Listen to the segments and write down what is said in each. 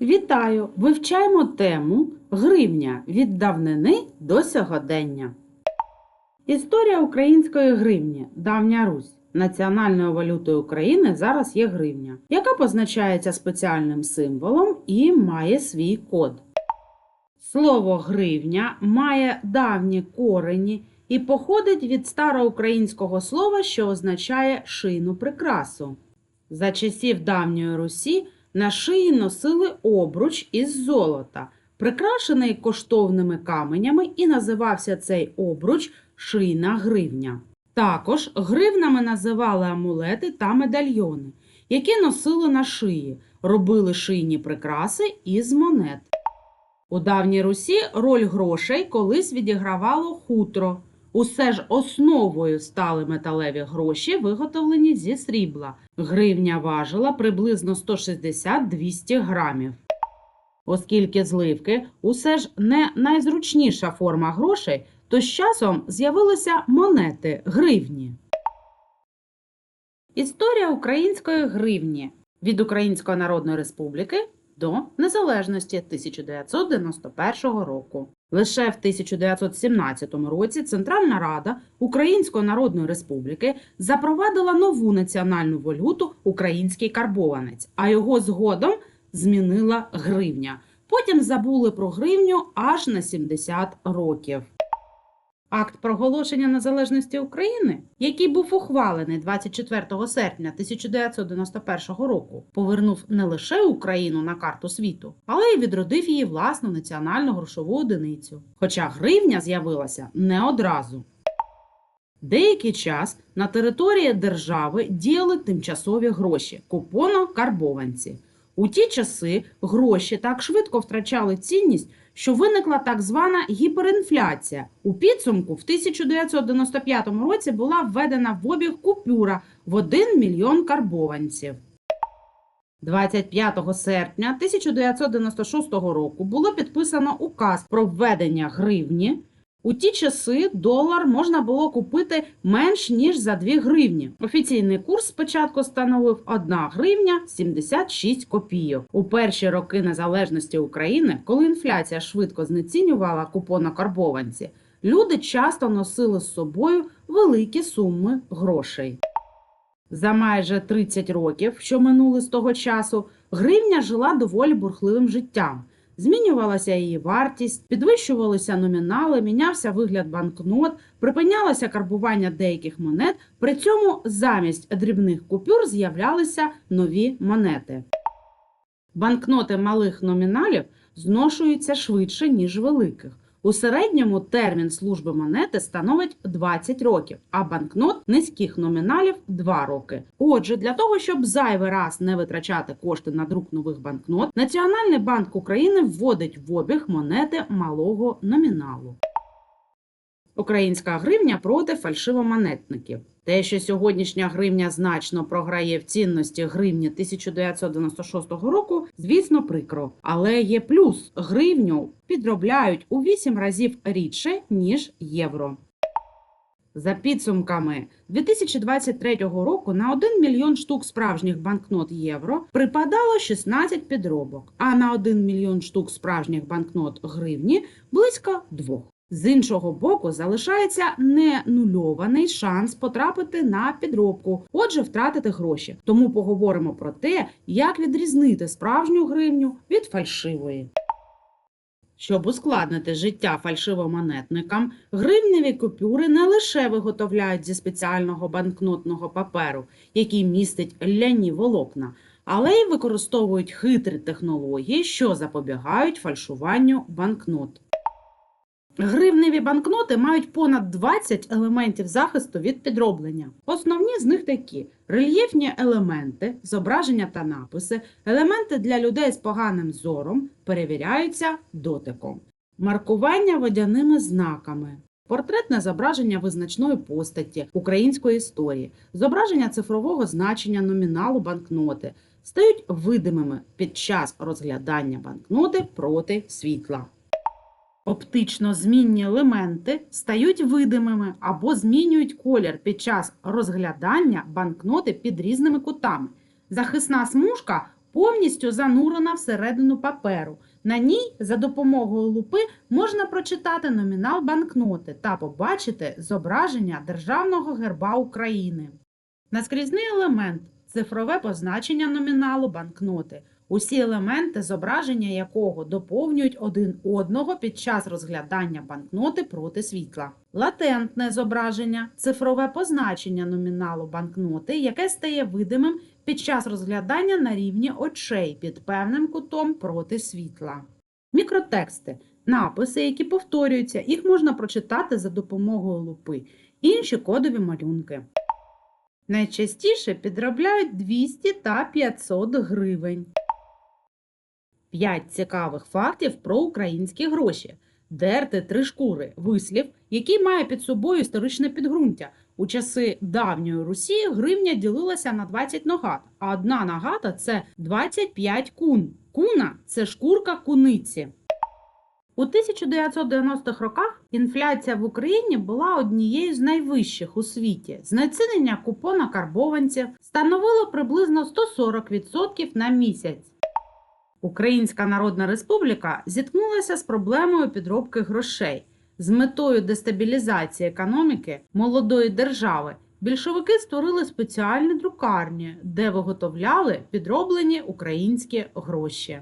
Вітаю! Вивчаємо тему Гривня від давнини до сьогодення. Історія української гривні Давня Русь. Національною валютою України зараз є гривня, яка позначається спеціальним символом і має свій код. Слово гривня має давні корені і походить від староукраїнського слова, що означає шийну прикрасу. За часів давньої Русі на шиї носили обруч із золота, прикрашений коштовними каменями, і називався цей обруч шийна гривня. Також гривнами називали амулети та медальйони, які носили на шиї, робили шийні прикраси із монет. У давній Русі роль грошей колись відігравало хутро. Усе ж основою стали металеві гроші, виготовлені зі срібла. Гривня важила приблизно 160-200 грамів. Оскільки зливки усе ж не найзручніша форма грошей, то з часом з'явилися монети гривні. Історія української гривні від Української Народної Республіки до незалежності 1991 року. Лише в 1917 році Центральна Рада Української Народної Республіки запровадила нову національну валюту український карбованець, а його згодом змінила гривня. Потім забули про гривню аж на 70 років. Акт проголошення незалежності України, який був ухвалений 24 серпня 1991 року, повернув не лише Україну на карту світу, але й відродив її власну національну грошову одиницю. Хоча гривня з'явилася не одразу. Деякий час на території держави діяли тимчасові гроші купоно-карбованці. У ті часи гроші так швидко втрачали цінність, що виникла так звана гіперінфляція. У підсумку в 1995 році була введена в обіг купюра в 1 мільйон карбованців. 25 серпня 1996 року було підписано указ про введення гривні. У ті часи долар можна було купити менш ніж за 2 гривні. Офіційний курс спочатку становив 1 гривня 76 копійок. У перші роки незалежності України, коли інфляція швидко знецінювала купонокарбованці, люди часто носили з собою великі суми грошей. За майже 30 років, що минули з того часу, гривня жила доволі бурхливим життям. Змінювалася її вартість, підвищувалися номінали, мінявся вигляд банкнот, припинялося карбування деяких монет. При цьому замість дрібних купюр з'являлися нові монети. Банкноти малих номіналів зношуються швидше, ніж великих. У середньому термін служби монети становить 20 років, а банкнот низьких номіналів 2 роки. Отже, для того, щоб зайвий раз не витрачати кошти на друк нових банкнот, Національний банк України вводить в обіг монети малого номіналу. Українська гривня проти фальшивомонетників. Те, що сьогоднішня гривня значно програє в цінності гривні 1996 року, звісно, прикро. Але є плюс: гривню підробляють у 8 разів рідше, ніж євро. За підсумками 2023 року на 1 мільйон штук справжніх банкнот євро припадало 16 підробок, а на 1 мільйон штук справжніх банкнот гривні близько 2. З іншого боку, залишається ненульований шанс потрапити на підробку, отже, втратити гроші. Тому поговоримо про те, як відрізнити справжню гривню від фальшивої. Щоб ускладнити життя фальшивомонетникам, гривневі купюри не лише виготовляють зі спеціального банкнотного паперу, який містить ляні волокна, але й використовують хитрі технології, що запобігають фальшуванню банкнот. Гривневі банкноти мають понад 20 елементів захисту від підроблення. Основні з них такі: рельєфні елементи, зображення та написи, елементи для людей з поганим зором перевіряються дотиком, маркування водяними знаками. Портретне зображення визначної постаті української історії, зображення цифрового значення номіналу банкноти стають видимими під час розглядання банкноти проти світла. Оптично змінні елементи стають видимими або змінюють колір під час розглядання банкноти під різними кутами. Захисна смужка повністю занурена всередину паперу. На ній за допомогою лупи можна прочитати номінал банкноти та побачити зображення Державного герба України. Наскрізний елемент цифрове позначення номіналу банкноти, усі елементи, зображення якого доповнюють один одного під час розглядання банкноти проти світла. Латентне зображення цифрове позначення номіналу банкноти, яке стає видимим під час розглядання на рівні очей під певним кутом проти світла. Мікротексти написи, які повторюються, їх можна прочитати за допомогою лупи, інші кодові малюнки. Найчастіше підробляють 200 та 500 гривень. 5 цікавих фактів про українські гроші. Дерти три шкури вислів, який має під собою історичне підґрунтя. У часи давньої Русі гривня ділилася на 20 ногат, а одна нагата це 25 кун. Куна це шкурка куниці. У 1990-х роках інфляція в Україні була однією з найвищих у світі. Знецінення купона карбованців становило приблизно 140% на місяць. Українська Народна Республіка зіткнулася з проблемою підробки грошей з метою дестабілізації економіки молодої держави. Більшовики створили спеціальні друкарні, де виготовляли підроблені українські гроші.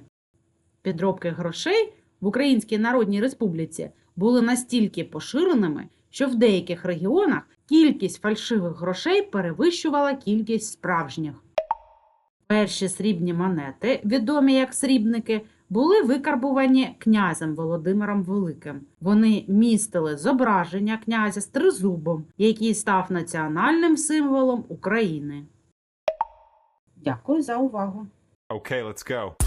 Підробки грошей в Українській Народній Республіці були настільки поширеними, що в деяких регіонах кількість фальшивих грошей перевищувала кількість справжніх. Перші срібні монети, відомі як срібники, були викарбувані князем Володимиром Великим. Вони містили зображення князя з тризубом, який став національним символом України. Дякую за увагу. Okay, let's go.